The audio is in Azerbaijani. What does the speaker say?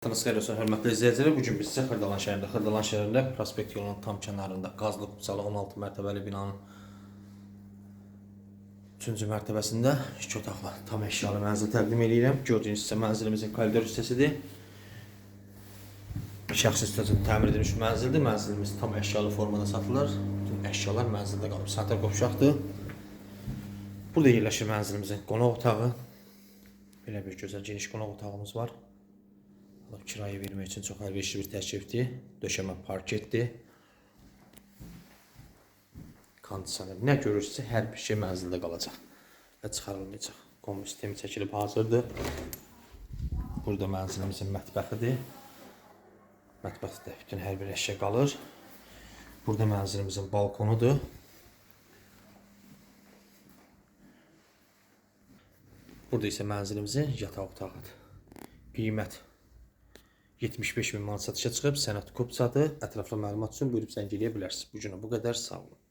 Xeyir olsun, hörmətli izləyicilər. Bu gün biz sizə Xırdalan şəhərində, Xırdalan şəhərində prospekt yolunun tam kənarında qazlı qupsalı 16 mərtəbəli binanın 3-cü mərtəbəsində iki otaqlı tam əşyalı mənzil təqdim edirəm. Gördüyünüz isə mənzilimizin koridor hissəsidir. Şəxsi istəcən təmir edilmiş mənzildir. Mənzilimiz tam əşyalı formada satılır. Bütün əşyalar mənzildə qalıb. Santral qovşaqdır. Burada yerləşir mənzilimizin qonaq otağı. Belə bir gözəl geniş qonaq otağımız var. Kiraya vermək üçün çox əlverişli bir təklifdir. Döşəmə parketdir. Kondisioner. Nə görürsə hər bir şey mənzildə qalacaq və çıxarılmayacaq. Kombi sistemi çəkilib hazırdır. Burada mənzilimizin mətbəxidir. Mətbəxdə bütün hər bir əşya qalır. Burada mənzilimizin balkonudur. Burada isə mənzilimizin yataq otağıdır. Qiymət 75 min manat satışa çıxıb, sənət kopçadır. Ətraflı məlumat üçün buyurub zəng eləyə bilərsiniz. Bu günə bu qədər, sağ olun.